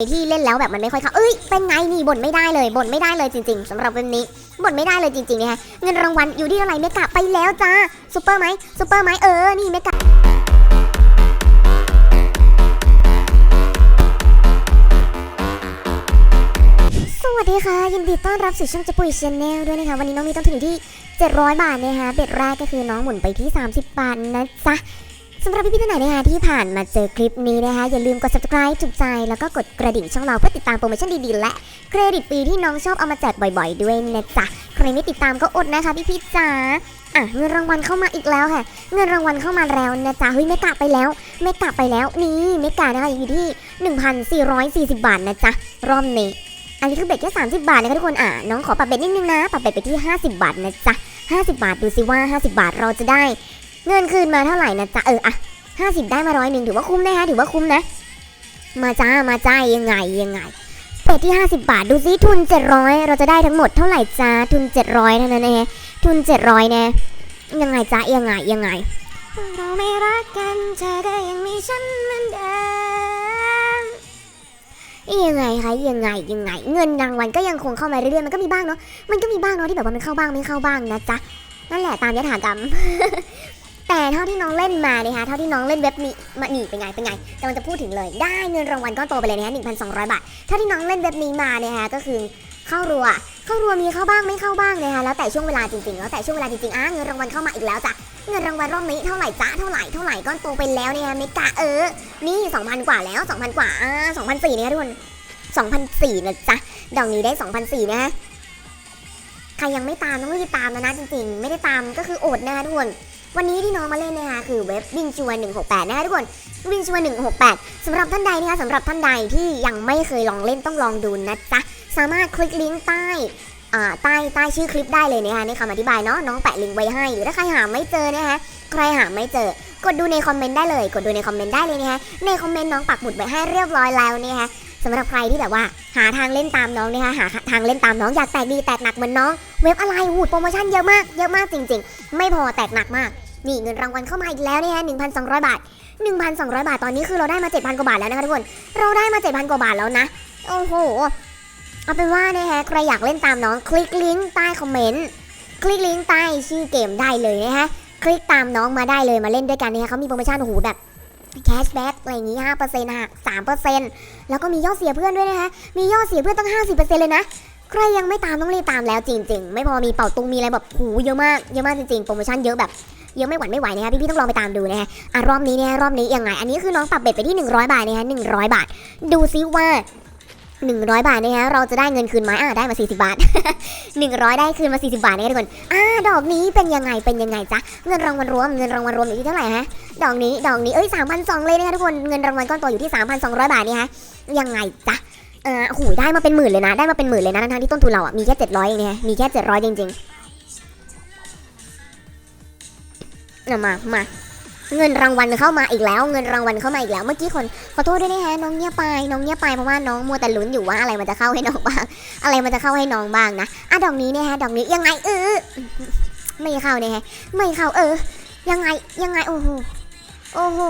ที่เล่นแล้วแบบมันไม่ค่อยเข้าเอ้ย เป็นไงนี่บ่นไม่ได้เลยบ่นไม่ได้เลยจริง ๆสำหรับเว็บนี้บ่นไม่ได้เลยจริงๆนะคะเงินรางวัลอยู่ที่เท่าไหร่เมกะไปแล้วจ้าซูเปอร์ไหมซูเปอร์ไหมเออ นี่เมกะสวัสดีค่ะ ยินดีต้อนรับสู่ช่องจะปุยชแนลด้วยนะคะ วันนี้น้องมีต้นทุนอยู่ที่ 700 บาทนะคะเบ็ดแรกก็คือน้องหมุนไปที่ 30 บาทนะจ๊ะ สำหรับพี่ๆท่านไหนนะคะที่ผ่านมาเจอคลิปนี้นะคะอย่าลืมกด subscribe ถูกใจ แล้วก็กดกระดิ่งช่องเราเพื่อติดตามโปรโมชั่นดีๆ และเครดิตฟรีที่น้องชอบเอามาแจกบ่อยๆ ด้วยนะจ๊ะใครไม่ติดตามก็อดนะคะพี่ๆจ๋าอะเงินรางวัลเข้ามาอีกแล้วค่ะ เงินรางวัลเข้ามาแล้วนะจ๊ะเฮ้ยไม่กะไปแล้วไม่กะไปแล้วนี่ไม่กะนะคะอยู่ที่ 1,440 บาทนะจ๊ะรอบนี้อันนี้คือเบ็ดแค่30 บาทนะคะทุกคนอะน้องขอปรับเบ็ดนิดนึงนะปรับเบ็ดไปที่ 50 บาทนะจ๊ะ50 บาทดูสิว่า 50 บาทเราจะได้ เงินคืนมาเท่าไหร่นะจ๊ะเอออะ50ได้มาร้อยหนึ่งถือว่าคุ้มนะคะถือว่าคุ้มนะ มาจ้ามาจ้ายังไงยังไงเป็ดที่ 50 บาทดูสิทุน 700 เราจะได้ทั้งหมดเท่าไหร่จ้าทุน 700เท่านั้นนะฮะทุน 700นะยังไงจ้ายังไงยังไง เราไม่รักกันเธอก็ยังมีฉันเหมือนเดิมยังไงคะยังไงยังไง เงินรางวัลก็ยังคงเข้ามาเรื่อยๆมันก็มีบ้างเนาะมันก็มีบ้างเนาะที่แบบว่ามันเข้าบ้างไม่เข้าบ้างนะจ๊ะนั่นแหละตามยถากรรม แต่เท่าที่น้องเล่นมาเนี่ยฮะเท่าที่น้องเล่นเว็บนี้มาหนีเป็นไงเป็นไงแต่มันจะพูดถึงเลยได้เงินรางวัลก้อนโตไปเลยนะฮะ1,200บาทเท่าที่น้องเล่นเว็บนี้มาเนี่ยฮะก็คือเข้ารัวเข้ารัวมีเข้าบ้างไม่เข้าบ้างนะคะแล้วแต่ช่วงเวลาจริงๆแล้วแต่ช่วงเวลาจริงๆอะเงินรางวัลเข้ามาอีกแล้วจ้ะเงินรางวัลรอบนี้เท่าไหร่จ้ะเท่าไหร่เท่าไหร่ก้อนโตไปแล้วเนี่ยฮะเมกะเออ นี่2,000กว่าแล้ว2,000กว่าอ่า2,004เนี่ยทุกคน2,004นะจ๊ะดอกนี้ได้2,004นะฮะใครยังไม่ตามต้องรีบตามนะนะจริงๆ ไม่ได้ตามก็คืออดนะคะทุกคน วันนี้ที่น้องมาเล่นนะคะคือเว็บวินชัว168 นะคะทุกคนวินชัว168สำหรับท่านใดนะคะสำหรับท่านใดที่ยังไม่เคยลองเล่นต้องลองดูนะจ๊ะสามารถคลิกลิงก์ใต้อ่าใต้ใต้ชื่อคลิปได้เลยนะคะในคำอธิบายเนาะน้องแปะลิงก์ไว้ให้หรือถ้าใครหาไม่เจอนะคะใครหาไม่เจอกดดูในคอมเมนต์ได้เลย กดดูในคอมเมนต์ได้เลยนะคะในคอมเมนต์น้องปักหมุดไว้ให้เรียบร้อยแล้วนะคะ สำหรับใครที่แบบว่า หาทางเล่นตามน้องนะคะหาทางเล่นตามน้องอยากแตกดีแตกหนักเหมือนน้อง เว็บอะไรหูดโปรโมชั่นเยอะมากเยอะมากจริง ๆ ไม่พอแตกหนักมาก นี่เงินรางวัลเข้ามาอีกแล้วเนี่ย1,200 บาท 1,200 บาทตอนนี้คือเราได้มา 7,000 กว่าบาทแล้วนะคะทุกคนเราได้มา 7,000 กว่าบาทแล้วนะโอ้โหเอาเป็นว่านะคะใครอยากเล่นตามน้องคลิกลิงก์ใต้คอมเมนต์คลิกลิงก์ใต้ชื่อเกมได้เลยนะคะคลิกตามน้องมาได้เลยมาเล่นด้วยกันนะคะเขามีโปรโมชั่นโอ้โหแบบ แคชแบ็กอะไรอย่างงี้ห้าเปอร์เซ็นต์หัก3%แล้วก็มียอดเสียเพื่อนด้วยนะคะมียอดเสียเพื่อนตั้งห้าสิบเลยนะ ใครยังไม่ตามต้องรีบตามแล้วจริง ๆ ไม่พอมีเป่าตุงมีอะไรแบบหูเยอะมากเยอะมากจริงๆโปรโมชั่นเยอะแบบเยอะไม่หวั่นไม่ไหวนะคะพี่ๆต้องลองไปตามดูนะคะอะรอบนี้เนี่ยรอบนี้ยังไง อันนี้คือน้องปรับเบ็ดไปที่ 100 บาทนะคะ100 บาท ดูซิว่า 100 บาทนะคะเราจะได้เงินคืนไหมอะได้มา 40 บาท 100 ได้คืนมา 40 บาทนะคะทุกคนอ่าดอกนี้เป็นยังไงเป็นยังไงจ๊ะเงินรางวัลรวมเงินรางวัลรวมอยู่ที่เท่าไหร่ฮะดอกนี้ดอกนี้เอ้ย3,200เลยนะคะทุกคนเงินรางวัลก้อนโตอยู่ที่ 3,200 บาทเนี่ยฮะยังไงจ๊ะเออโอ้โหได้มาเป็นหมื่นเลยนะ ได้มาเป็นหมื่นเลยนะทั้งที่ต้นทุนเราอะมีแค่700เองเนี่ยมีแค่700จริงๆเอามามา เงินรางวัลเข้ามาอีกแล้ว เงินรางวัลเข้ามาอีกแล้ว เมื่อกี้คนขอโทษด้วยนะฮะน้องเงียบไป น้องเงียบไปเพราะว่าน้องมัวแต่ลุ้นอยู่ว่าอะไรมันจะเข้าให้น้องบ้าง อะไรมันจะเข้าให้น้องบ้างนะอะดอกนี้เนี่ยฮะดอกนี้ยังไงเออไม่เข้าเนี่ยฮะไม่เข้าเออ ยังไงยังไงโอ้โหโอ้โห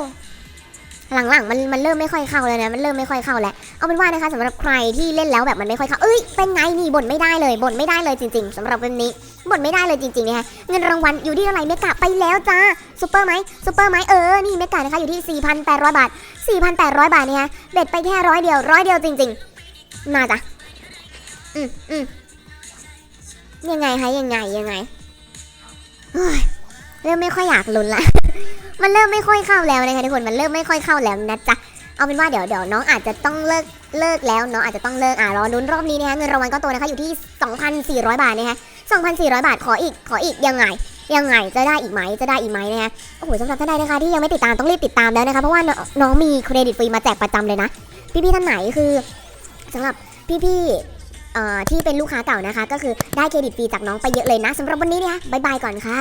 หลังๆมันมันเริ่มไม่ค่อยเข้าแล้วนะมันเริ่มไม่ค่อยเข้าแล้วเอาเป็นว่านะคะสำหรับใครที่เล่นแล้วแบบมันไม่ค่อยเข้าเอ้ยเป็นไงนี่บ่นไม่ได้เลยบ่นไม่ได้เลยจริง ๆสำหรับวันนี้บ่นไม่ได้เลยจริงๆนะคะเงินรางวัลอยู่ที่เท่าไหร่เมกะไปแล้วจ้าซูเปอร์ไหมซูเปอร์ไหมเออนี่เมกะนะคะอยู่ที่ 4,800 บาท 4,800 บาทเนี่ยเบ็ดไปแค่ร้อยเดียวร้อยเดียวจริงๆมาจ้ะอืมอืมยังไงคะยังไงยังไงเฮ้ย เริ่มไม่ค่อยอยากลุ้นละ มันเริ่มไม่ค่อยเข้าแล้วนะคะทุกคนมันเริ่มไม่ค่อยเข้าแล้วนะจ๊ะเอาเป็นว่าเดี๋ยวเดี๋ยวน้องอาจจะต้องเลิกเลิกแล้วน้องอาจจะต้องเลิกอะรอลุ้นรอบนี้นะคะเงินรางวัลก็โตนะคะอยู่ที่ 2,400 บาทนะคะ2,400 บาทขออีกขออีกยังไงยังไงจะได้อีกไหมจะได้อีกไหมนะคะโอ้โหสำหรับท่านใดนะคะที่ยังไม่ติดตามต้องรีบติดตามแล้วนะคะเพราะว่าน้องมีเครดิตฟรีมาแจกประจำเลยนะพี่ๆท่านไหนคือสำหรับพี่ๆที่เป็นลูกค้าเก่านะคะ ก็คือได้เครดิตฟรีจากน้องไปเยอะเลยนะสำหรับวันนี้เนี่ยบายบายก่อนค่ะ